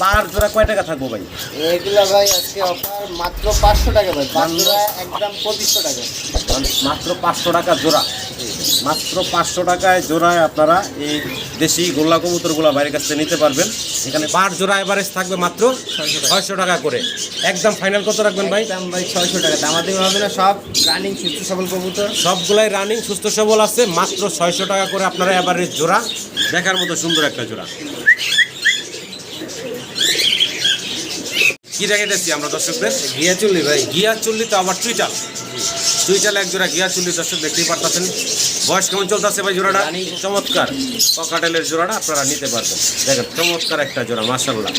পার জোড়া কয় টাকা থাকব ভাই? এগুলো ভাই আজকে অফার মাত্র পাঁচশো টাকা ভাই। একদম পঁচিশশো টাকা। মাত্র পাঁচশো টাকা জোড়া। মাত্র পাঁচশো টাকায় জোড়ায় আপনারা এই দেশি গোল্লা কবুতরগুলো বাইরের কাছ থেকে নিতে পারবেন। এখানে পার জোড়া এভারেজ থাকবে মাত্র ছয়শো টাকা করে। একদম ফাইনাল কত রাখবেন ভাই? দাম ভাই ছয়শো টাকা। দামাদামি হবে না সব রানিং সুস্থ সবল কবুতর। সবগুলাই রানিং সুস্থ সবল আছে। মাত্র ছয়শো টাকা করে আপনারা এভারেজ জোড়া। দেখার মতো সুন্দর একটা জোড়া। কি রেখেছি আমরা দর্শকদের? ঘিয়া চুল্লি ভাই। গিয়া চুল্লি তো আবার চুইটাল চুইটাল এক জোড়া গিয়া চুল্লি দর্শক দেখতেই পারতেছেন। বয়স কেমন চলতেছে ভাই জোড়াটা? চমৎকার। পকাটেলের জোড়াটা আপনারা নিতে পারবেন। দেখেন চমৎকার একটা জোড়া মাসাল্লাহ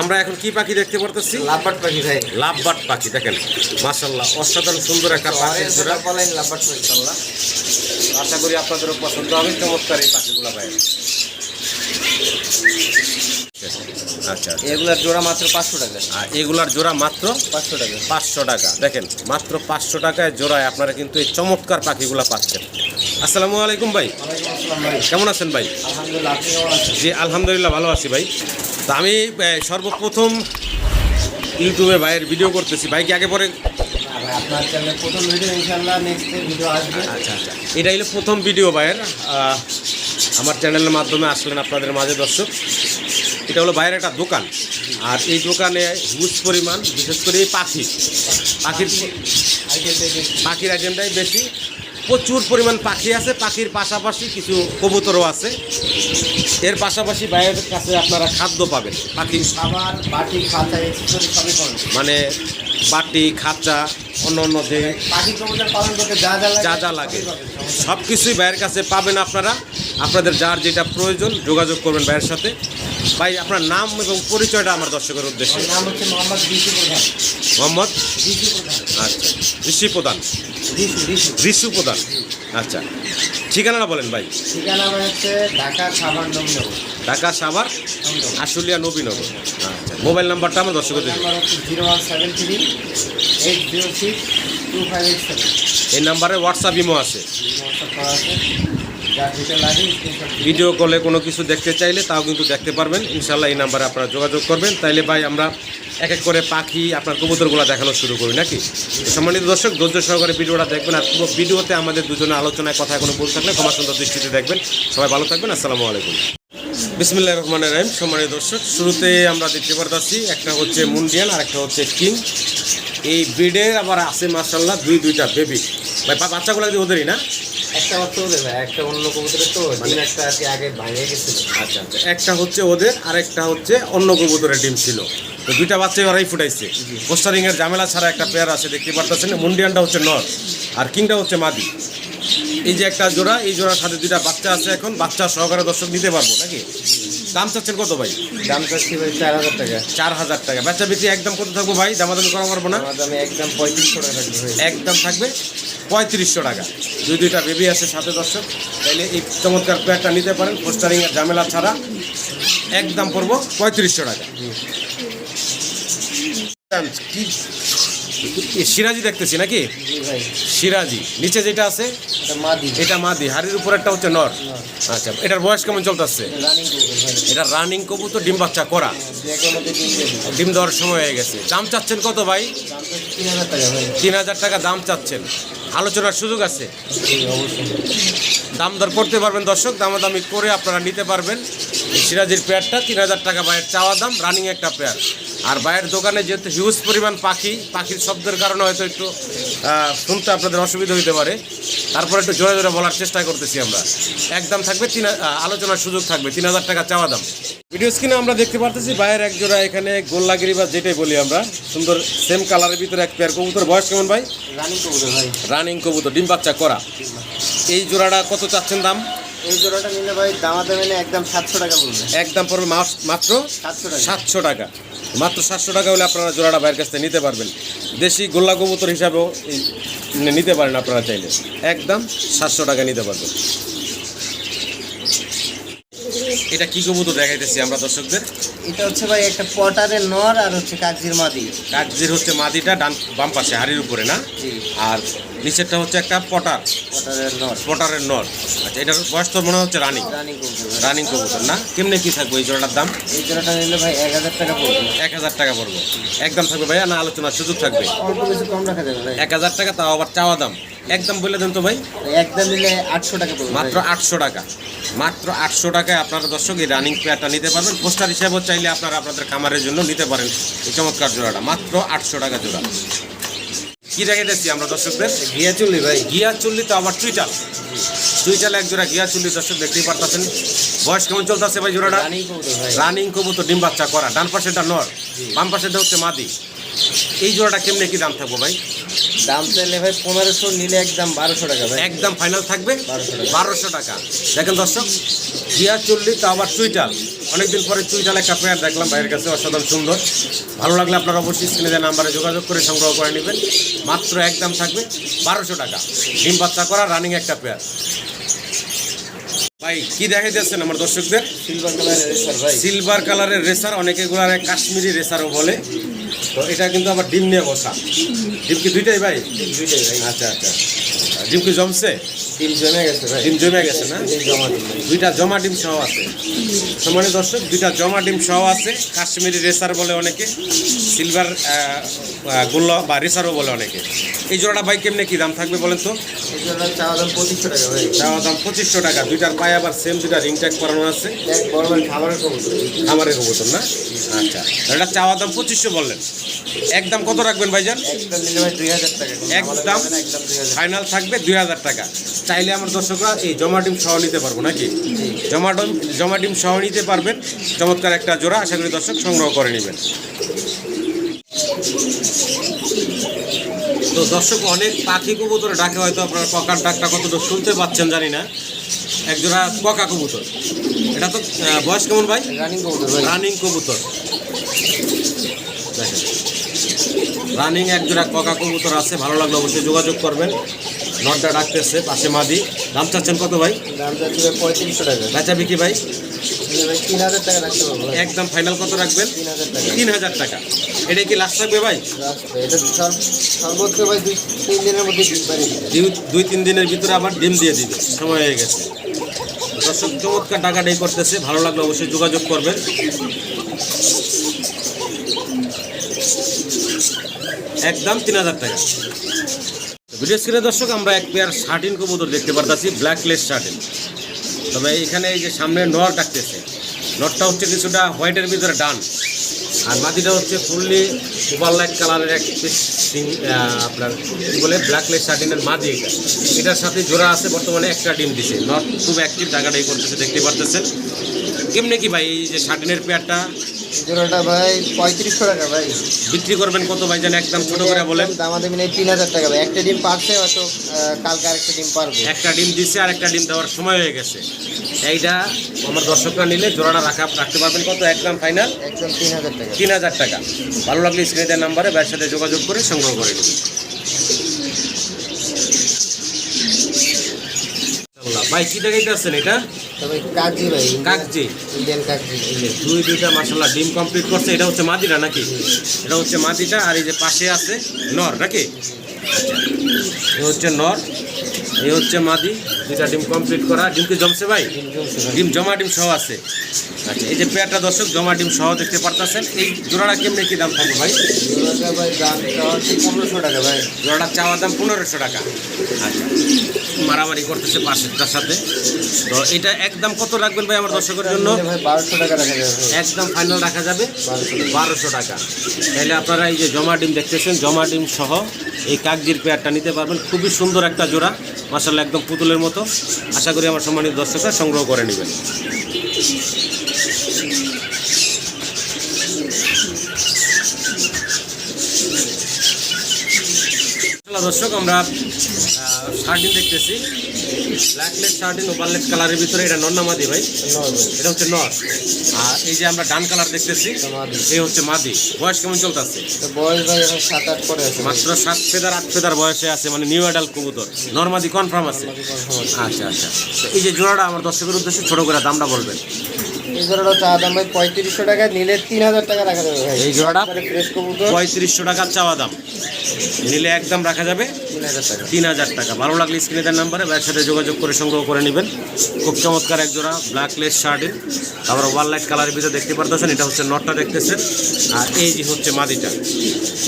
আমরা এখন কি পাখি দেখতে পারতেছি? লাভবাট পাখি ভাই। লাভবাট পাখি দেখেন। মাসাল্লাহ অসাধারণ সুন্দর একটা পাখির জোড়া। লাভবাট পাখি আশা করি আপনাদেরও পছন্দ হবে। চমৎকার এই পাখিগুলো ভাই। আচ্ছা আচ্ছা। এগুলার জোড়া মাত্র পাঁচশো টাকা। আর এগুলার জোড়া মাত্র পাঁচশো টাকা। পাঁচশো টাকা। দেখেন মাত্র পাঁচশো টাকায় জোড়ায় আপনারা কিন্তু এই চমৎকার পাখিগুলো পাচ্ছেন। আসসালামু আলাইকুম ভাই। কেমন আছেন ভাই? জি আলহামদুলিল্লাহ ভালো আছি ভাই। তা আমি সর্বপ্রথম ইউটিউবে ভাইয়ের ভিডিও করতেছি। ভাই কি আগে পরে না ভাই আপনার চ্যানেলে প্রথম ভিডিও ইনশাল্লাহ নেক্সট ভিডিও আসবে। আচ্ছা আচ্ছা। এটা হলো প্রথম ভিডিও ভাইয়ের। আমার চ্যানেলের মাধ্যমে আসলেন আপনাদের মাঝে দর্শক। এটা হলো বাইরের একটা দোকান। আর এই দোকানে হিউজ পরিমাণ বিশেষ করে এই পাখি। পাখির পাখির আইটেমটাই বেশি। প্রচুর পরিমাণ পাখি আছে। পাখির পাশাপাশি কিছু কবুতরও আছে। এর পাশাপাশি বাইরের কাছে আপনারা খাদ্য পাবেন। পাখি খাবার বাটি খাতা মানে বাটি খাঁচা অন্য অন্য যে যা যা লাগে। সব কিছুই বাইরের কাছে পাবেন আপনারা। আপনাদের যার যেটা প্রয়োজন যোগাযোগ করবেন ভাইয়ের সাথে। ভাই আপনার নাম এবং পরিচয়টা আমার দর্শকের উদ্দেশ্যে। আমার নাম হচ্ছে মোহাম্মদ ঋষি প্রধান। মোহাম্মদ? আচ্ছা ঋষি প্রধান। ঋষি প্রধান। আচ্ছা ঠিকানাটা বলেন ভাই। ঠিকানা হচ্ছে ঢাকা সাভার আশুলিয়া নবীনগর। আচ্ছা মোবাইল নাম্বারটা আমার দর্শকের zero one seven three eight zero six two five eight seven. এই নাম্বারে হোয়াটসঅ্যাপ ইমো আছে। হোয়াটসঅ্যাপ করা আছে। ভিডিও কলে কোনো কিছু দেখতে চাইলে তাও কিন্তু দেখতে পারবেন। ইনশাল্লাহ এই নাম্বারে আপনারা যোগাযোগ করবেন। তাইলে ভাই, আমরা এক এক করে পাখি, আপনার কবুতরগুলো দেখানো শুরু করি, নাকি? সম্মানিত দর্শক, ধৈর্য সহকারে ভিডিওটা দেখবেন আর পুরো ভিডিওতে আমাদের দুজনে আলোচনায় কথা কোনো ভুল থাকলে ক্ষমা সুন্দর দৃষ্টিতে দেখবেন। সবাই ভালো থাকবেন, আসসালামু আলাইকুম। বিসমিল্লাহ রহমান রাহিম। সম্মানিত দর্শক, শুরুতে আমরা দেখতে পারতাছি, একটা হচ্ছে মুন্ডিয়ান আর একটা হচ্ছে কিং। এই ব্রিডের আবার আছে মার্শাল্লাহ দুই, দুইটা বেবি ভাই বাচ্চাগুলো কিন্তু ওদেরই না? একটা হচ্ছে ওদের একটা অন্য কবুতরের তো ডিম একটা আর আগে ভাঙে গেছিল। আচ্ছা আচ্ছা। একটা হচ্ছে ওদের আর একটা হচ্ছে অন্য কবুতরের ডিম ছিল। তো দুইটা বাচ্চাই ওরাই ফুটাইছে। পোস্টারিং এর ঝামেলা ছাড়া একটা পেয়ার আছে দেখতে পারতেছেন। মুন্ডিয়ানটা হচ্ছে নর আর কিংটা হচ্ছে মাদি। এই যে একটা জোড়া এই জোড়ার সাথে দুইটা বাচ্চা আছে এখন বাচ্চা সহকারে দর্শক নিতে পারব নাকি? দাম চাচ্ছেন কত ভাই? দাম চাচ্ছি ভাই চার হাজার টাকা। চার হাজার টাকা। বাচ্চা বেশি একদম কত থাকব ভাই? দামাদামি করা পারব না? দামে একদম পঁয়ত্রিশশো টাকা থাকবে ভাই। একদম থাকবে পঁয়ত্রিশশো টাকা। দুই দুইটা বেবি আছে সাথে দর্শক। তাইলে এই চমৎকার পেয়ারটা নিতে পারেন। পোস্টারিং এর ঝামেলা ছাড়া একদম পড়ব পঁয়ত্রিশশো টাকা। কি সিরাজি দেখতেছি নাকি? সিরাজি। নিচে যেটা আছে এটা মাদি। হাড়ির উপর একটা হচ্ছে নর। আচ্ছা এটার বয়স কেমন চলতেছে? এটা রানিং কবুতর ডিম বাচ্চা করা। ডিম দেওয়ার সময় হয়ে গেছে। দাম চাচ্ছেন কত ভাই? তিন হাজার টাকা দাম চাচ্ছেন। আলোচনার সুযোগ আছে? দাম দর করতে পারবেন দর্শক দামাদামি করে আপনারা নিতে পারবেন। সিরাজির পেয়ারটা তিন হাজার টাকা বাইরের চাওয়া দাম রানিং একটা পেয়ার আর বাইরের দোকানে যেহেতু হিউজ পরিমাণ পাখি পাখির শব্দের কারণে হয়তো একটু শুনতে আপনাদের অসুবিধা হতে পারে। তারপরে একটু জোরে জোরে বলার চেষ্টা করতেছি আমরা। একদম থাকবে তিন আলোচনার সুযোগ থাকবে তিন হাজার টাকা চাওয়া দাম। ভিডিও স্ক্রিনে আমরা দেখতে পারতেছি বাইরের এক জোড়া এখানে গোল্লাগিরি বা যেটাই বলি আমরা সুন্দর সেম কালারের ভিতরে এক পেয়ার কবুতর। বয়স কেমন ভাই? রানিং কবুতর ভাই। রানিং কবুতর ডিম বাচ্চা করা। এই জোড়াটা কত চাচ্ছেন দাম? এই জোড়াটা নিলে ভাই দামা দামে একদম সাতশো টাকা বলবে। একদম পড়বে মাত্র সাতশো টাকা। সাতশো টাকা। মাত্র সাতশো টাকা হলে আপনারা জোড়াটা বাইরের কাছ থেকে নিতে পারবেন। দেশি গোল্লা কবুতর হিসাবেও নিতে পারেন আপনারা চাইলে। একদম সাতশো টাকা নিতে পারবেন। এটা কি কবুতর দেখাইতেছি আমরা দর্শকদের? এটা হচ্ছে ভাই একটা পটারের নর আর হচ্ছে কাগজির মাদি। কাগজির হচ্ছে মাদিটা ডান বাম পাশে হাড়ির উপরে না? আর নিচেরটা হচ্ছে একটা পটার। ওটার নট পটারের নর। আচ্ছা এটার বয়স তো মনে হচ্ছে রানিং? রানিং কবুতর। ভাই। রানিং কবুতর না? কেমনে কি থাকবে এই জোড়াটার দাম? এই জোড়াটা নিলে ভাই এক হাজার টাকা পড়বে। এক হাজার টাকা পড়বে। একদম থাকবে ভাইয়া না আলোচনার সুযোগ থাকবে? অল্প কিছু কম রাখা যাবে ভাই। এক হাজার টাকা তাও আবার চাওয়া দাম। একদম বলে দেন তো ভাই। একদম নিলে আটশো টাকা মাত্র আটশো টাকা। মাত্র আটশো টাকায় আপনারা দর্শক এই রানিং পেয়ারটা নিতে পারবেন। পোস্টার হিসাবেও চাইলে আপনারা আপনাদের খামারের জন্য নিতে পারেন। এই চমৎকার জোড়াটা মাত্র আটশো টাকা জোড়া। কি রেখে দিচ্ছি আমরা দর্শকদের? ঘিয়া চুল্লি ভাই। গিয়া চুল্লি তো আবার চুইটাল। চুইটাল এক জোড়া গিয়া চুল্লি দর্শক দেখতেই পারতেছেন। বয়স কেমন চলতেছে ভাই জোড়াটা? রানিং কবুতর ডিম বাচ্চা করা। ডান পাশেটা নর বাম পাশেটা হচ্ছে মাদি। এই জোড়াটা কেমনে কি দাম থাকব ভাই? দাম চাইলে ভাই পনেরোশো নিলে একদম বারোশো টাকা ভাই। একদম ফাইনাল থাকবে? 1200 টাকা। বারোশো টাকা। দেখেন দর্শক গিয়া চল্লিশ তো আবার চুইটাল। অনেকদিন পরে চুইটাল একটা পেয়ার দেখলাম ভাইয়ের কাছে অসাধারণ সুন্দর। ভালো লাগলে আপনারা অবশ্যই স্ক্রিনে দেওয়া নাম্বারে যোগাযোগ করে সংগ্রহ করে নেবেন। মাত্র একদম থাকবে বারোশো টাকা। ডিম বাচ্চা করা রানিং একটা পেয়ার ভাই কি দেখা যাচ্ছেন আমার দর্শকদের? সিলভার কালারের রেসার ভাই। সিলভার কালারের রেসার অনেকে কাশ্মীরি রেসারও বলে। তো এটা কিন্তু আবার ডিম নিয়ে বসা। ডিম কি দুইটাই ভাই? দুইটাই ভাই। আচ্ছা আচ্ছা। ডিম কি জমছে? ডিম জমে গেছে ভাই। ডিম জমে গেছে না? দুইটা জমা ডিম সহ আছে। সম্মানিত দর্শক দুইটা জমা ডিম সহ আছে। কাশ্মীরি রেসার বলে অনেকে সিলভার গোল্লা বা রেসারও বলে অনেকে। এই জোড়াটা ভাই কেমনে কি দাম থাকবে বলেন তো? চাওয়া দাম পঁচিশশো টাকা ভাই। চাওয়া দাম পঁচিশশো টাকা। দুইটার পায়ে আবার সেম দুইটা রিং ট্যাগ করানো আছে। এক খাবারের কবুতর। না? আচ্ছা। এটা চাওয়া দাম পঁচিশশো বললেন। একদম কত রাখবেন ভাইজান? একদম ফাইনাল থাকবে দুই হাজার টাকা। চাইলে আমার দর্শকরা এই জমা ডিম সহ নিতে পারব নাকি? জমা ডিম জমা ডিম সহ নিতে পারবেন। চমৎকার একটা জোড়া আশা করি দর্শক সংগ্রহ করে নেবেন। তো দর্শক অনেক পাখি কবুতর ডাকে হয়তো আপনারা পকার ডাকটা কতটুকু শুনতে পাচ্ছেন জানি না। একজোড়া পকা কবুতর। এটা তো বয়স কেমন ভাই? রানিং কবুতর ভাই। রানিং কবুতর। দেখেন। রানিং একজোড়া ককা কবুতর আছে ভালো লাগলে অবশ্যই যোগাযোগ করবেন। নটটা ডাকতেছে পাশে মাদি। দাম চাচ্ছেন কত ভাই? দাম ভাই পঁয়ত্রিশশো টাকা। বেচা বিক্রি ভাই? তিন হাজার টাকা রাখতে পারব একদম ফাইনাল কত রাখবেন? তিন হাজার টাকা। তিন হাজার টাকা। এটা কি লাস্ট থাকবে ভাই? এটা সর্বোচ্চ ভাই দুই তিন দিনের মধ্যে পারি দুই- দুই তিন দিনের ভিতরে আবার ডিম দিয়ে দিবে। সময় হয়ে গেছে। দর্শক চমৎকার টাকাটাই করতেছে। ভালো লাগলে অবশ্যই যোগাযোগ করবেন। একদম তিন হাজার টাকা। ভিডিও স্ক্রিনে দর্শক, আমরা এক পেয়ার শার্টিন কবুতর দেখতে পারতাছি ব্ল্যাক লেস শার্টিন। তবে এখানে এই যে সামনে নর ডাকতেছে, নটটা হচ্ছে কিছুটা হোয়াইটের ভিতরে ডান, আর মাটিটা হচ্ছে ফুললি ওভার লাইট কালারের এক আপনার কি বলে ব্ল্যাক লেস শার্টিনের মাদি এটা। এটার সাথে জোড়া আছে, বর্তমানে একটা ডিম দিছে। নট খুব অ্যাক্টিভ টাকাটাই করতেছে দেখতে পারতেছেন। কেমনে কি ভাই, এই যে শার্টিনের পেয়ারটা জোড়াটা ভাই পঁয়ত্রিশশো টাকা ভাই। বিক্রি করবেন কত ভাই? জান একদম ছোট করে বলেন। দামা এই তিন হাজার টাকা ভাই। একটা ডিম পারছে হয়তো কালকে আরেকটা ডিম পারবে। একটা ডিম দিচ্ছে আর একটা ডিম দেওয়ার সময় হয়ে গেছে। এইটা আমার দর্শকরা নিলে জোড়াটা রাখা রাখতে পারবেন কত? একদম ফাইনাল একদম তিন হাজার টাকা। তিন হাজার টাকা। ভালো লাগলে স্ক্রিনে দেওয়ার নাম্বারে ব্যার সাথে যোগাযোগ করে সংগ্রহ করে নেবেন ভাই কি দেখাইতে আসছেন এটা? তবে কাকজি ভাই। কাকজি? ইন্ডিয়ান কাকজি। দুই দুইটা মাসাল্লাহ ডিম কমপ্লিট করছে। এটা হচ্ছে মাদিটা নাকি? এটা হচ্ছে মাদিটা আর এই যে পাশে আছে নর নাকি? হচ্ছে নর। এই হচ্ছে মাদি দুইটা ডিম কমপ্লিট করা। ডিম কি জমছে ভাই? ডিম জমা ডিম সহ আছে। আচ্ছা এই যে পেয়ারটা দর্শক জমা ডিম সহ দেখতে পারতেছেন। এই জোড়াটা কেমনে কি দাম থাকবে ভাই? জোড়াটা ভাই দাম পনেরোশো টাকা ভাই। জোড়াটা চাওয়া দাম পনেরোশো টাকা। আচ্ছা মারামারি করতেছে পাশেরটার সাথে। তো এটা একদম কত রাখবেন ভাই আমার দর্শকের জন্য? ভাই বারোশো টাকা রাখা যাবে একদম ফাইনাল রাখা যাবে। বারোশো টাকা। বারোশো টাকা। তাহলে আপনারা এই যে জমা ডিম দেখতেছেন জমা ডিম সহ এই কাকজির পেয়ারটা নিতে পারবেন। খুবই সুন্দর একটা জোড়া। মাসাল্লাহ একদম পুতুলের মতো। আশা করি আমার সম্মানিত দর্শকরা সংগ্রহ করে নেবেন। দর্শক, আমরা শার্টিন দেখতেছি। ব্ল্যাকলেস শার্টিন ওভারলেস কালারের ভিতরে এটা ভাই নয় ভাই। এটা হচ্ছে নর। আর এই যে আমরা ডান কালার দেখতেছি এই হচ্ছে মাদি। বয়স কেমন চলতেছে? বয়স ভাই এখন সাত আট পরে আছে। মাত্র সাত ফেদার আট ফেদার বয়সে আছে মানে নিউ অ্যাডাল কবুতর। নর্মাদি কনফার্ম মাদি আছে। আচ্ছা আচ্ছা। এই যে জোড়াটা আমার দর্শকের উদ্দেশ্যে ছোট করে দামটা বলবেন। এই জোড়াটা চা দাম ভাই পঁয়ত্রিশশো টাকা নিলে তিন হাজার টাকা রাখা যাবে ভাই। এই জোড়াটা? ফ্রেশ কবুতর। পঁয়ত্রিশশো টাকা চাওয়া দাম। নিলে একদম রাখা যাবে তিন হাজার টাকা। তিন হাজার টাকা। ভালো লাগলে স্ক্রিনে নাম্বারে সাথে যোগাযোগ করে সংগ্রহ করে নেবেন। খুব চমৎকার এক জোড়া ব্ল্যাক লেস শার্টিন আবার ওয়াল লাইট কালারের ভিতরে দেখতে পারতেছেন এটা হচ্ছে নটটা দেখতেছেন। আর এই যে হচ্ছে মাদিটা।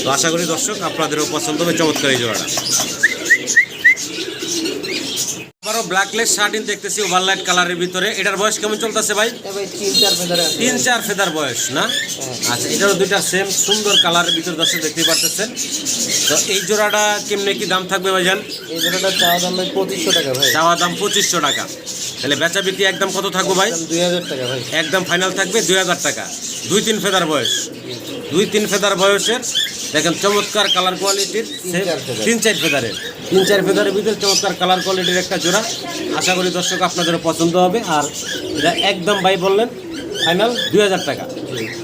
তো আশা করি দর্শক আপনাদেরও পছন্দ হবে চমৎকার এই জোড়াটা। আবারও ব্ল্যাক লেস শার্টিন দেখতেছি ওভার লাইট কালারের ভিতরে। এটার বয়স কেমন চলতেছে ভাই? তিন চার ফেদারে বয়স না? আচ্ছা এটারও দুইটা সেম সুন্দর কালারের ভিতরে দর্শক দেখতে পারতেছেন। তো এই জোড়াটা কেমনে কি দাম থাকবে ভাইজান? এই জোড়াটা চা দাম ভাই পঁচিশশো টাকা ভাই। চাওয়া দাম পঁচিশশো টাকা। তাহলে বেচা বিক্রি একদম কত থাকব ভাই? দুই হাজার টাকা ভাই। একদম ফাইনাল থাকবে দুই হাজার টাকা। দুই তিন ফেদার বয়স। দুই তিন ফেদার বয়সের। দেখেন চমৎকার কালার কোয়ালিটির। তিন চার ফেদারের। তিন চার ফেদারের ভিতরে চমৎকার কালার কোয়ালিটির একটা জোড়া। আশা করি দর্শক আপনাদেরও পছন্দ হবে। আর এটা একদম ভাই বললেন ফাইনাল দুই হাজার টাকা।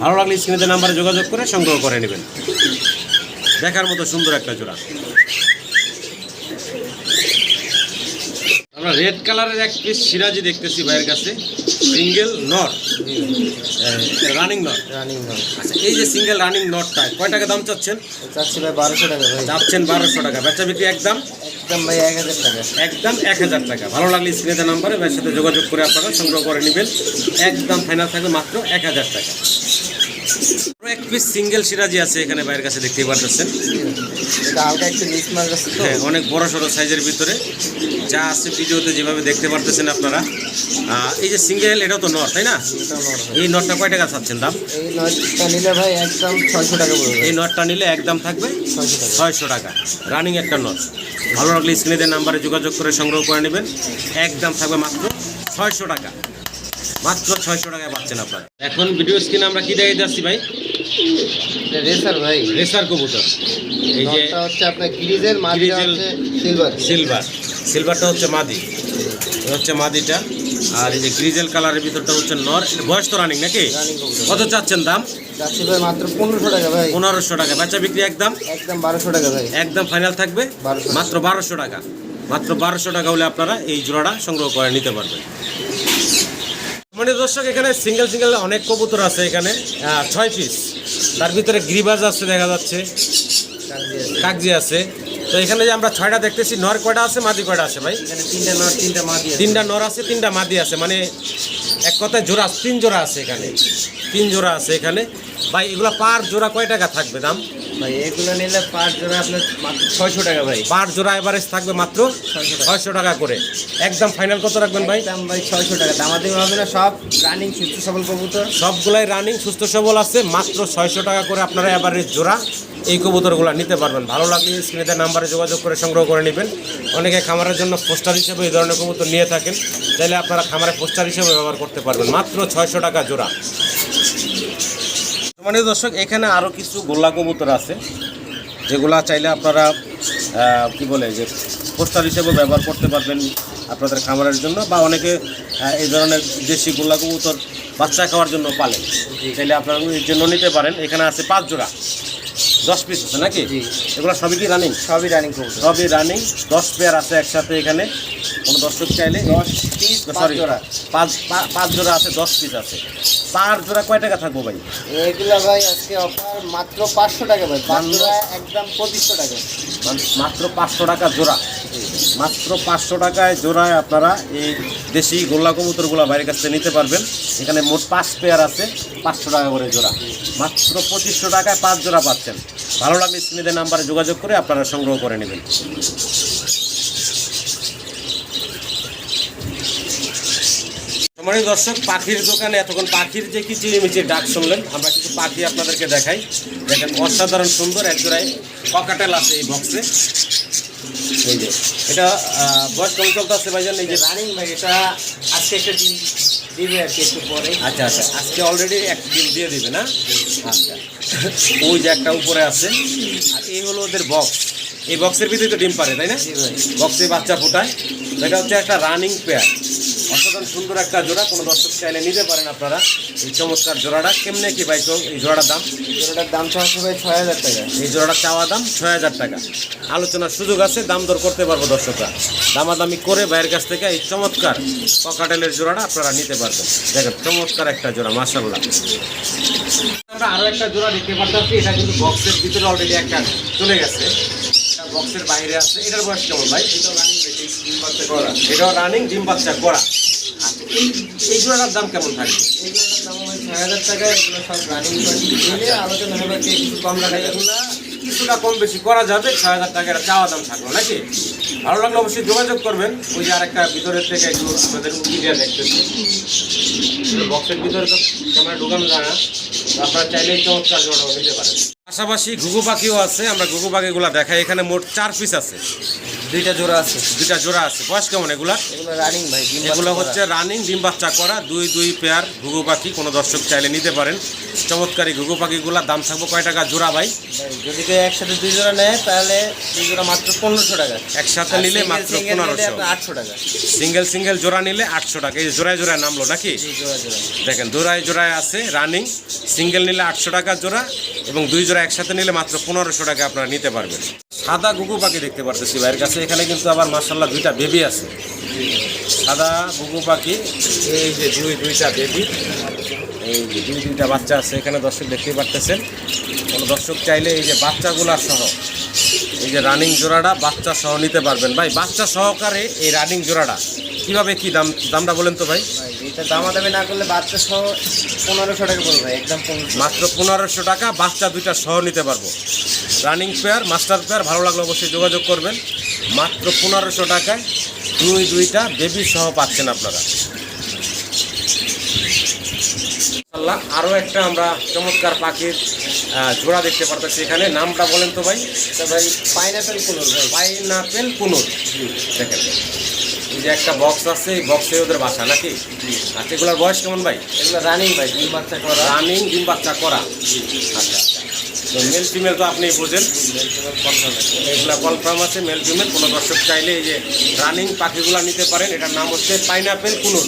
ভালো লাগলে স্ক্রিনে নাম্বারে যোগাযোগ করে সংগ্রহ করে নেবেন। দেখার মতো সুন্দর একটা জোড়া। আমরা রেড কালারের এক পিস সিরাজি দেখতেছি ভাইয়ের কাছে। Single not running not running not আচ্ছা এই যে সিঙ্গেল রানিং নটটা কয় টাকা দাম চাচ্ছেন? চাচ্ছি ভাই বারোশো টাকা ভাই। চাচ্ছেন বারোশো টাকা। বেচা বিক্রি একদম একদম ভাই, এক হাজার টাকা। একদম এক হাজার টাকা। ভালো লাগলে স্ক্রিনে নাম্বারে ভাইয়ের সাথে যোগাযোগ করে আপনারা সংগ্রহ করে নেবেন। একদম ফাইনাল থাকবে মাত্র এক হাজার টাকা। এক পিস সিঙ্গেল সিরাজি আছে এখানে ভাইয়ের কাছে দেখতেই পারতেছেন। হ্যাঁ অনেক বড় সড়ো সাইজের ভিতরে। যা আছে ভিডিওতে যেভাবে দেখতে পারতেছেন আপনারা। এই যে সিঙ্গেল এটাও তো নট তাই না? এটা এই নটটা কয় টাকা চাচ্ছেন দাম? এই ভাই একদম ছয়শো টাকা এই নটটা নিলে একদম থাকবে ছয়শো টাকা। রানিং একটা নট ভালো লাগলে স্ক্রিনের নাম্বারে যোগাযোগ করে সংগ্রহ করে নেবেন। একদম থাকবে মাত্র ছয়শো টাকা। মাত্র ছয়শো টাকায় পাচ্ছেন আপনারা। এখন ভিডিও স্ক্রিনে আমরা কি দেখে যাচ্ছি ভাই? রেসার ভাই। রেসার কবুতর। এই যে হচ্ছে আপনার মাঝে গ্রিজের- হচ্ছে সিলভার। সিলভার। সিলভারটা হচ্ছে মাদি। হচ্ছে মাদিটা। আর এই যে গ্রিজেল কালারের ভিতরটা হচ্ছে নর। বয়স তো রানিং নাকি? কত চাচ্ছেন দাম? চাচ্ছি ভাই মাত্র পনেরোশো টাকা ভাই। পনেরোশো টাকা। বেচা বিক্রি একদম? একদম বারোশো টাকা ভাই। একদম ফাইনাল থাকবে? মাত্র বারোশো টাকা। মাত্র বারোশো টাকা হলে আপনারা এই জোড়াটা সংগ্রহ করে নিতে পারবেন। মানে দর্শক এখানে সিঙ্গেল সিঙ্গেল অনেক কবুতর আছে এখানে। ছয় পিস তার ভিতরে গ্রিবাজ আছে দেখা যাচ্ছে। কাগজি আছে। তো এখানে যে আমরা ছয়টা দেখতেছি নর কয়টা আছে মাদি কয়টা আছে ভাই? তিনটা নট তিনটা তিনটা নর আছে তিনটা মাদি আছে। মানে এক কথায় জোড়া তিন জোড়া আছে এখানে। তিন জোড়া আছে এখানে। ভাই এগুলো পার জোড়া কয় টাকা থাকবে দাম? ভাই এগুলো নিলে পার জোড়া আপনার মাত্র ছয়শো টাকা ভাই। পার জোড়া এভারেজ থাকবে মাত্র ছয়শো টাকা। করে। একদম ফাইনাল কত রাখবেন ভাই? একদম ভাই ছয়শো টাকা। দামাদামি হবে না সব রানিং সুস্থ সবল কবুতর। সবগুলাই রানিং সুস্থ সবল আছে মাত্র ছয়শো টাকা করে আপনারা এভারেজ জোড়া এই কবুতরগুলো নিতে পারবেন। ভালো লাগলে স্ক্রিনে নাম্বারে যোগাযোগ করে সংগ্রহ করে নেবেন। অনেকে খামারের জন্য পোস্টার হিসেবে এই ধরনের কবুতর নিয়ে থাকেন। তাহলে আপনারা খামারে পোস্টার হিসেবে ব্যবহার করতে পারবেন। মাত্র ছয়শো টাকা জোড়া। মানে দর্শক এখানে আরও কিছু গোল্লা কবুতর আছে যেগুলা চাইলে আপনারা কি বলে যে পোস্টার হিসেবে ব্যবহার করতে পারবেন আপনাদের খামারের জন্য বা অনেকে এই ধরনের দেশি গোল্লা কবুতর বাচ্চা খাওয়ার জন্য পালেন চাইলে আপনারা এর জন্য নিতে পারেন। এখানে আছে পাঁচ জোড়া। দশ পিস আছে নাকি। এগুলো সবই কি রানিং সবই রানিং সবই রানিং দশ পেয়ার আছে একসাথে এখানে। কোনো দর্শক চাইলে দশ পিস পাঁচ সরি জোড়া। পাঁচ পাঁচ জোড়া আছে দশ পিস আছে। পার জোড়া কয় টাকা থাকব ভাই? এগুলো ভাই আজকে অফার মাত্র পাঁচশো টাকা ভাই। জোড়া একদম পঁচিশশো টাকা। মাত্র পাঁচশো টাকা জোড়া। মাত্র পাঁচশো টাকায় জোড়ায় আপনারা এই দেশি গোল্লা কবুতরগুলো বাইরের কাছ থেকে নিতে পারবেন। এখানে মোট পাঁচ পেয়ার আছে পাঁচশো টাকা করে জোড়া। মাত্র পঁচিশশো টাকায় পাঁচ জোড়া পাচ্ছেন। ভালো লাগলে স্ক্রিনের নাম্বারে যোগাযোগ করে আপনারা সংগ্রহ করে নেবেন। সম্মানিত দর্শক পাখির দোকানে এতক্ষণ পাখির যে কিচিমিচির ডাক শুনলেন আমরা কিছু পাখি আপনাদেরকে দেখাই। দেখেন অসাধারণ সুন্দর এক জোড়ায় ককাটেল আছে এই বক্সে এই যে এটা বয়স কেমন চলতে আসছে ভাইজান? এই যে রানিং ভাই এটা আজকে একটা দিন দিবে আর কি একটু পরে। আচ্ছা আচ্ছা আজকে অলরেডি এক ডিম দিয়ে দিবে না? আচ্ছা ওই যে একটা উপরে আছে। আর এই হলো ওদের বক্স এই বক্সের ভিতরে তো ডিম পারে তাই না? বক্সে বাচ্চা ফোটায়। এটা হচ্ছে একটা রানিং পেয়ার অসাধারণ সুন্দর একটা জোড়া কোনো দর্শক চাইলে নিতে পারেন আপনারা। এই চমৎকার জোড়াটা কেমনে কি ভাই এই জোড়াটার দাম? জোড়াটার দাম চাচ্ছে ভাই ছয় হাজার টাকা। এই জোড়াটা চাওয়া দাম ছয় হাজার টাকা। আলোচনার সুযোগ আছে দাম দর করতে পারব দর্শকরা। দামাদামি করে ভাইয়ের কাছ থেকে এই চমৎকার ককাটেলের জোড়াটা আপনারা নিতে পারবেন। দেখেন চমৎকার একটা জোড়া মাসাল্লাহ আমরা আরও একটা জোড়া দেখতে পাচ্ছি এটা কিন্তু বক্সের ভিতরে অলরেডি একটা চলে গেছে। এটা বক্সের বাইরে আছে। এটার বয়স কেমন ভাই? এটা রানিং ডিম বাচ্চা করা এটাও রানিং ডিম বাচ্চা করা। এই দাম কেমন থাকবে হাজার সব রানিং আলোচনা হবে একটু কম কিছুটা কম বেশি করা যাবে, ছয় হাজার টাকা এটা চাওয়া দাম থাকল নাকি? ভালো লাগলে অবশ্যই যোগাযোগ করবেন। ওই যে আরেকটা ভিতরের থেকে একটু আমাদের উঠিয়ে দেখতেছি। বক্সের ভিতরে তো ক্যামেরা ঢুকানো যায় না। আপনারা চাইলে চমৎকার জোড়াও পারেন। পাশাপাশি ঘুঘু পাখিও আছে, আমরা ঘুঘু পাখিগুলো দেখাই। এখানে মোট চার পিস আছে। দুইটা জোড়া আছে দুইটা জোড়া আছে। বয়স কেমন এগুলা? এগুলো রানিং ভাই এগুলো হচ্ছে রানিং ডিম বাচ্চা করা দুই দুই পেয়ার ঘুঘু পাখি কোনো দর্শক চাইলে নিতে পারেন। চমৎকারী ঘুঘু পাখিগুলা দাম থাকব কয় টাকা জোড়া ভাই? যদি কেউ একসাথে দুই জোড়া নেয় তাহলে দুই জোড়া মাত্র পনেরোশো টাকা। একসাথে নিলে মাত্র পনেরোশো। আটশো টাকা। সিঙ্গেল সিঙ্গেল জোড়া নিলে আটশো টাকা। এই জোড়ায় জোড়ায় নামলো নাকি? দুই জোড়া জোড়া দেখেন জোড়ায় জোড়ায় আছে রানিং সিঙ্গেল নিলে আটশো টাকা জোড়া এবং দুই জোড়া একসাথে নিলে মাত্র পনেরোশো টাকা আপনারা নিতে পারবেন। সাদা গুগু পাখি দেখতে পারতেছি ভাইয়ের কাছে। এখানে কিন্তু আবার মার্শাল্লাহ দুইটা বেবি আছে। সাদা গুগু পাখি এই যে দুই দুইটা বেবি এই যে দুই দুইটা বাচ্চা আছে এখানে দর্শক দেখতেই পারতেছেন। কোনো দর্শক চাইলে এই যে বাচ্চাগুলা সহ এই যে রানিং জোড়াটা বাচ্চা সহ নিতে পারবেন। ভাই বাচ্চা সহকারে এই রানিং জোড়াটা কীভাবে কি দাম দামটা বলেন তো ভাই? এটা দামাদামি না করলে বাচ্চা সহ পনেরোশো টাকা পড়বে ভাই একদম মাত্র পনেরোশো টাকা বাচ্চা দুইটা সহ নিতে পারব। রানিং পেয়ার মাস্টার পেয়ার ভালো লাগলে অবশ্যই যোগাযোগ করবেন। মাত্র পনেরোশো টাকায় দুই দুইটা বেবি সহ পাচ্ছেন আপনারা। আল্লাহ আরও একটা আমরা চমৎকার পাখির জোড়া দেখতে পারতেছি এখানে। নামটা বলেন তো ভাই। ভাই পাইনাপেল ভাই। Pineapple conure. দেখেন। এই যে একটা বক্স আছে এই বক্সে ওদের বাসা নাকি? আচ্ছা এগুলোর বয়স কেমন ভাই? এগুলো রানিং ভাই ডিম বাচ্চা করা। রানিং ডিম বাচ্চা করা। আচ্ছা। তো মেল ফিমেল তো আপনি বোঝেন। এগুলা কনফার্ম আছে মেল ফিমেল কোনো দর্শক চাইলে এই যে রানিং পাখিগুলা নিতে পারেন। এটার নাম হচ্ছে পাইনাপেল কুনুর।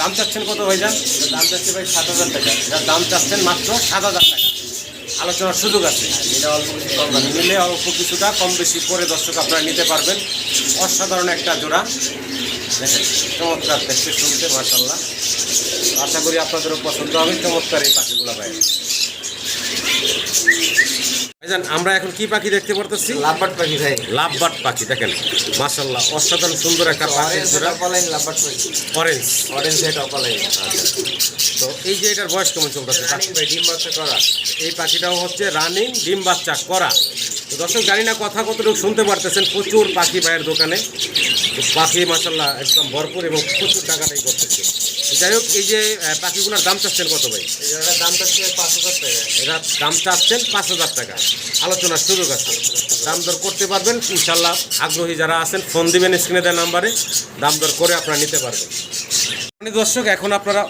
দাম চাচ্ছেন কত ভাইজান? যান দাম চাচ্ছে ভাই সাত হাজার টাকা। এটার দাম চাচ্ছেন মাত্র সাত হাজার টাকা। আলোচনার সুযোগ আছে। এটা অল্প কিছু কম নিলে অল্প কিছুটা কম বেশি করে দর্শক আপনারা নিতে পারবেন। অসাধারণ একটা জোড়া। দেখেন চমৎকার দেখতে শুনতে মার্শাল্লাহ আশা করি আপনাদেরও পছন্দ হবে। চমৎকার এই পাখিগুলো ভাই ভাইজান আমরা এখন কি পাখি দেখতে পারতেছি? লাভবাট পাখি ভাই। লাভবাট পাখি দেখেন। মার্শাল্লাহ অসাধারণ সুন্দর একটা জোড়া। অপালাইন লাভবাট পাখি। Orange orange opaline. তো এই যে এটার বয়স কেমন চলতেছে? ভাই ডিম বাচ্চা করা। এই পাখিটাও হচ্ছে রানিং ডিম বাচ্চা করা। তো দর্শক জানি না কথা কতটুকু শুনতে পারতেছেন প্রচুর পাখি ভাইয়ের দোকানে। পাখি মাসাল্লাহ একদম ভরপুর এবং প্রচুর টাকাটাই করতেছে। যাই হোক এই যে পাখিগুলোর দাম চাচ্ছেন কত ভাই? দাম চাচ্ছে পাঁচ হাজার টাকা। এরা দাম চাচ্ছেন পাঁচ হাজার টাকা। আলোচনার সুযোগ আছে। দাম দর করতে পারবেন ইনশাল্লাহ আগ্রহী যারা আছেন ফোন দিবেন স্ক্রিনে দেওয়া নাম্বারে দাম দর করে আপনারা নিতে পারবেন। মানে দর্শক এখন আপনারা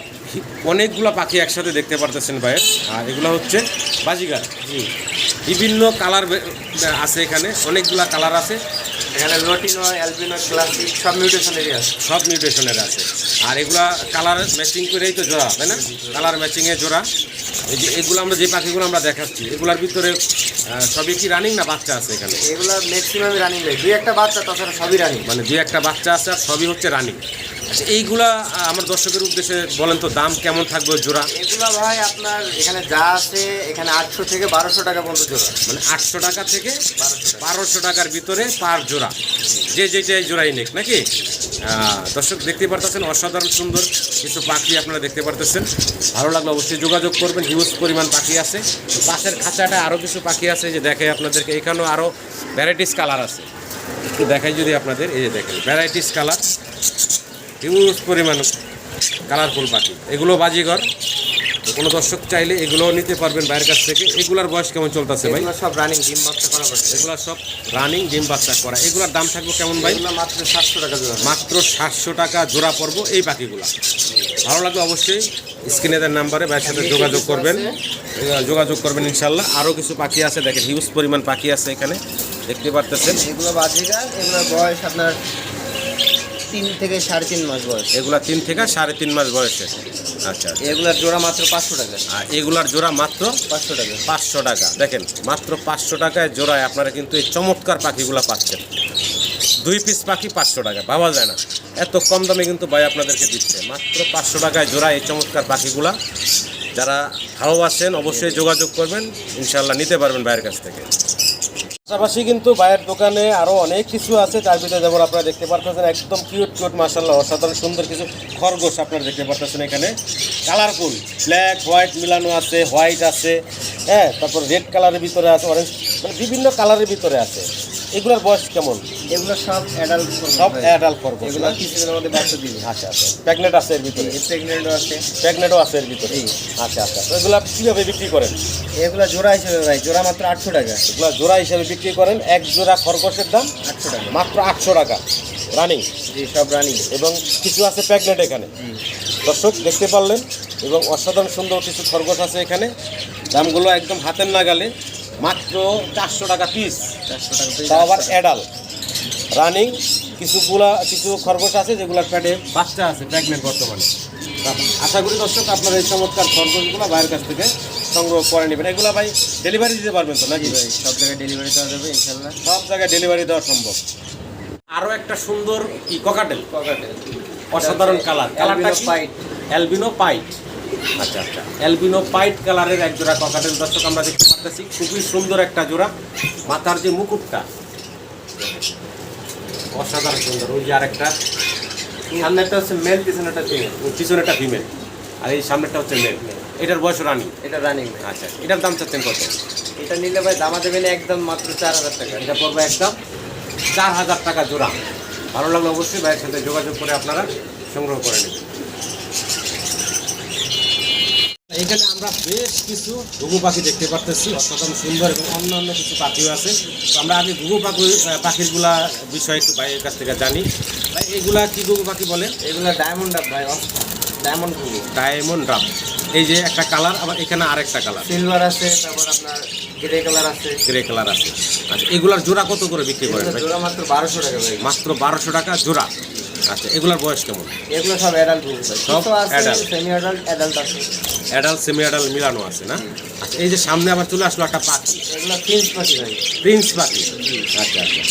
অনেকগুলো পাখি একসাথে দেখতে পারতেছেন ভাইয়ের আর এগুলো হচ্ছে বাজিগার। জি। বিভিন্ন কালার আছে এখানে অনেকগুলা কালার আছে। এখানে লটিনো অ্যালবিনো ক্লাসিক সব মিউটেশনেরই আছে। সব মিউটেশনের আছে। আর এগুলা কালার ম্যাচিং করেই তো জোড়া তাই না? কালার ম্যাচিংয়ে জোড়া। এই যে এগুলো আমরা যে পাখিগুলো আমরা দেখাচ্ছি এগুলার ভিতরে সবই কি রানিং না বাচ্চা আছে এখানে? এগুলো ম্যাক্সিমাম রানিং দুই একটা বাচ্চা তাছাড়া সবই রানিং মানে দুই একটা বাচ্চা আছে আর সবই হচ্ছে রানিং আচ্ছা এইগুলা আমার দর্শকের উদ্দেশ্যে বলেন তো দাম কেমন থাকবে জোড়া? এগুলো ভাই আপনার এখানে যা আছে এখানে আটশো থেকে বারোশো টাকা পর্যন্ত জোড়া। মানে আটশো টাকা থেকে বারোশো টাকার ভিতরে পার জোড়া। যে যেটাই জোড়াই নেক নাকি? দর্শক দেখতে পারতেছেন অসাধারণ সুন্দর কিছু পাখি আপনারা দেখতে পারতেছেন। ভালো লাগলে অবশ্যই যোগাযোগ করবেন হিউজ পরিমাণ পাখি আছে। পাশের খাঁচাটা আরও কিছু পাখি আছে যে দেখে আপনাদেরকে এখানেও আরও ভ্যারাইটিস কালার আছে। একটু দেখাই যদি আপনাদের এই যে দেখেন ভ্যারাইটিস কালার হিউজ পরিমাণ কালারফুল পাখি। এগুলো বাজিঘর কোনো দর্শক চাইলে এগুলোও নিতে পারবেন বাইরের কাছ থেকে। এগুলোর বয়স কেমন চলতেছে ভাই? এগুলো সব রানিং ডিম বাচ্চা করা এগুলো সব রানিং ডিম বাচ্চা করা। এগুলোর দাম থাকবে কেমন ভাই? এগুলো মাত্র সাতশো টাকা জোড়া। মাত্র সাতশো টাকা জোড়া পড়ব এই পাখিগুলো। ভালো লাগলে অবশ্যই স্ক্রিনে দেওয়ার নাম্বারে ভাইয়ের সাথে যোগাযোগ করবেন। যোগাযোগ করবেন ইনশাল্লাহ আরও কিছু পাখি আছে দেখেন হিউজ পরিমাণ পাখি আছে এখানে। দেখতে পারতেছেন। এগুলো বাজিকার এগুলোর বয়স আপনার তিন থেকে সাড়ে তিন মাস বয়স। এগুলা তিন থেকে সাড়ে তিন মাস বয়সে। আচ্ছা এগুলার জোড়া মাত্র পাঁচশো টাকা। আর এগুলার জোড়া মাত্র পাঁচশো টাকা। পাঁচশো টাকা। দেখেন মাত্র পাঁচশো টাকায় জোড়ায় আপনারা কিন্তু এই চমৎকার পাখিগুলা পাচ্ছেন। দুই পিস পাখি পাঁচশো টাকা পাওয়া যায় না। এত কম দামে কিন্তু ভাই আপনাদেরকে দিচ্ছে। মাত্র পাঁচশো টাকায় জোড়া এই চমৎকার পাখিগুলা। যারা ভালোবাসেন অবশ্যই যোগাযোগ করবেন। ইনশাল্লাহ নিতে পারবেন ভাইয়ের কাছ থেকে। পাশাপাশি কিন্তু বায়ের দোকানে আরও অনেক কিছু আছে, তার ভিতরে যেমন আপনারা দেখতে পারতেছেন একদম কিউট কিউট মার্শাল্লাহ অসাধারণ সুন্দর কিছু খরগোশ আপনারা দেখতে পারতেছেন এখানে। কালারফুল ব্ল্যাক হোয়াইট মিলানো আছে হোয়াইট আছে হ্যাঁ তারপর রেড কালারের ভিতরে আছে অরেঞ্জ মানে বিভিন্ন কালারের ভিতরে আছে। এগুলোর বয়স কেমন? এগুলো সব অ্যাডাল্ট সব অ্যাডাল্ট খরগোশ এগুলো কিছুদিনের মধ্যে বাচ্চা দিবে। আচ্ছা আচ্ছা। প্যাগনেট আছে এর ভিতরে। প্রেগনেন্টও আছে। প্যাগনেটও আছে এর ভিতরে। আচ্ছা আচ্ছা। তো এগুলো কীভাবে বিক্রি করেন? এগুলো জোড়া হিসেবে ভাই জোড়া মাত্র আটশো টাকা। এগুলো জোড়া হিসাবে বিক্রি করেন এক জোড়া খরগোশের দাম আটশো টাকা। মাত্র আটশো টাকা। রানিং জি সব রানিং এবং কিছু আছে প্যাগনেট এখানে। দর্শক দেখতে পারলেন এবং অসাধারণ সুন্দর কিছু খরগোশ আছে এখানে। দামগুলো একদম হাতের নাগালে। মাত্র চারশো টাকা পিস চারশো টাকা। আবার অ্যাডাল রানিং কিছুগুলা কিছু খরগোশ আছে যেগুলোর প্যাডে বাচ্চা আছে প্রেগনেন্ট বর্তমানে। আশা করি দর্শক আপনারা এই চমৎকার খরগোশগুলো ভাইয়ের কাছ থেকে সংগ্রহ করে নেবেন। এগুলো ভাই ডেলিভারি দিতে পারবেন তো নাকি? ভাই সব জায়গায় ডেলিভারি দেওয়া যাবে ইনশাল্লাহ সব জায়গায় ডেলিভারি দেওয়া সম্ভব। আরও একটা সুন্দর কি ককাটেল ককাটেল অসাধারণ কালার কালারটা পাইট অ্যালবিনো পাইট আচ্ছা আচ্ছা। অ্যালবিনো পাইট কালারের এক জোড়া ককাটেল দর্শক আমরা দেখতে পাচ্ছি খুবই সুন্দর একটা জোড়া। মাথার যে মুকুটটা। অসাধারণ সুন্দর। ওই যে আরেকটা সামনেরটা হচ্ছে মেল পিছনেটা ফিমেল ওই একটা ফিমেল আর এই সামনেরটা হচ্ছে মেল এটার বয়স রানিং এটা রানিং আচ্ছা এটার দাম চাচ্ছেন কত? এটা নিলে ভাই দামা দেবেন একদম মাত্র চার হাজার টাকা। এটা পড়বে একদম চার হাজার টাকা জোড়া। ভালো লাগলে অবশ্যই ভাইয়ের সাথে যোগাযোগ করে আপনারা সংগ্রহ করে নেবেন। এখানে আমরা বেশ কিছু ঘুঘু পাখি দেখতে পারতেছি অসাধারণ সুন্দর এবং অন্যান্য কিছু পাখিও আছে। তো আমরা আগে ঘুঘু পাখি পাখিরগুলা বিষয়ে একটু ভাইয়ের কাছ থেকে জানি। ভাই এগুলা কি ঘুঘু পাখি বলে? এগুলো ডায়মন্ড আপ ভাই ডায়মন্ডগুলো ডায়মন্ড রাম এই যে একটা কালার আবার এখানে আরেকটা কালার সিলভার আছে তারপর আপনার গ্রে কালার আছে। গ্রে কালার আছে। আচ্ছা এগুলার জোড়া কত করে বিক্রি করেন জোড়া মাত্র বারোশো টাকা মাত্র বারোশো টাকা জোড়া। আচ্ছা এগুলোর বয়স কেমন? এগুলো সব অ্যাডাল্ট সব অ্যাডাল্ট সেমি অ্যাডাল্ট অ্যাডাল্ট আছে। অ্যাডাল্ট সেমি অ্যাডাল্ট মিলানো আছে না? আচ্ছা এই যে সামনে আবার চলে আসলো একটা পাখি। এগুলো প্রিন্স পাখি ভাই প্রিন্স পাখি। আচ্ছা আচ্ছা।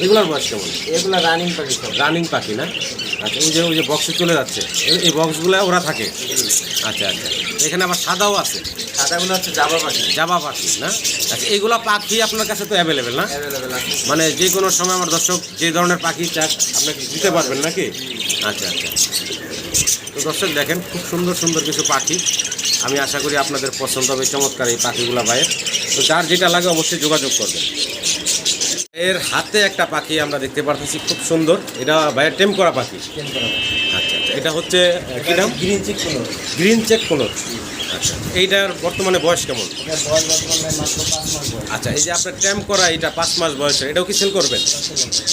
এগুলোর বয়স কেমন? এগুলো রানিং পাখি সব। রানিং পাখি না? আচ্ছা ওই যে ওই যে বক্সে চলে যাচ্ছে এই- বক্সগুলো ওরা থাকে? আচ্ছা আচ্ছা। এখানে আবার সাদাও আছে। সাদাগুলো হচ্ছে জাবা পাখি। জাবা পাখি না? আচ্ছা এইগুলো পাখি আপনার কাছে তো অ্যাভেলেবেল না? মানে যে কোনো সময় আমার দর্শক যে ধরনের পাখি চাক আপনাকে দিতে পারবেন নাকি? আচ্ছা আচ্ছা। তো দর্শক দেখেন খুব সুন্দর সুন্দর কিছু পাখি। আমি আশা করি আপনাদের পছন্দ হবে চমৎকার এই পাখিগুলো ভাইয়ের। তো যার যেটা লাগে অবশ্যই যোগাযোগ করবেন। এর হাতে একটা পাখি আমরা দেখতে পারতেছি খুব সুন্দর। এটা ভাইয়ের টেম করা পাখি। আচ্ছা আচ্ছা। এটা হচ্ছে কি নাম? গ্রিন চেক কোনো গ্রিন চেক আচ্ছা এইটার বর্তমানে বয়স কেমন? বয়স বয়স আচ্ছা এই যে আপনার ট্যাম করা এটা পাঁচ মাস বয়সের এটাও কি সেল করবেন?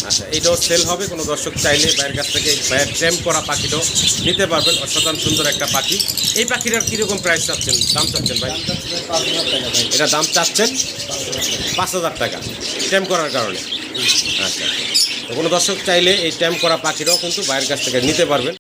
আচ্ছা এইটাও সেল হবে, কোনো দর্শক চাইলে ভাইয়ের কাছ থেকে এই ভাইয়ের ট্যাম করা পাখিটাও নিতে পারবেন, অসাধারণ সুন্দর একটা পাখি। এই পাখিটার কীরকম প্রাইস চাচ্ছেন? দাম চাচ্ছেন ভাই? এটা দাম চাচ্ছেন পাঁচ হাজার টাকা ট্যাম করার কারণে। আচ্ছা তো কোনো দর্শক চাইলে এই ট্যাম করা পাখিটাও কিন্তু ভাইয়ের কাছ থেকে নিতে পারবেন।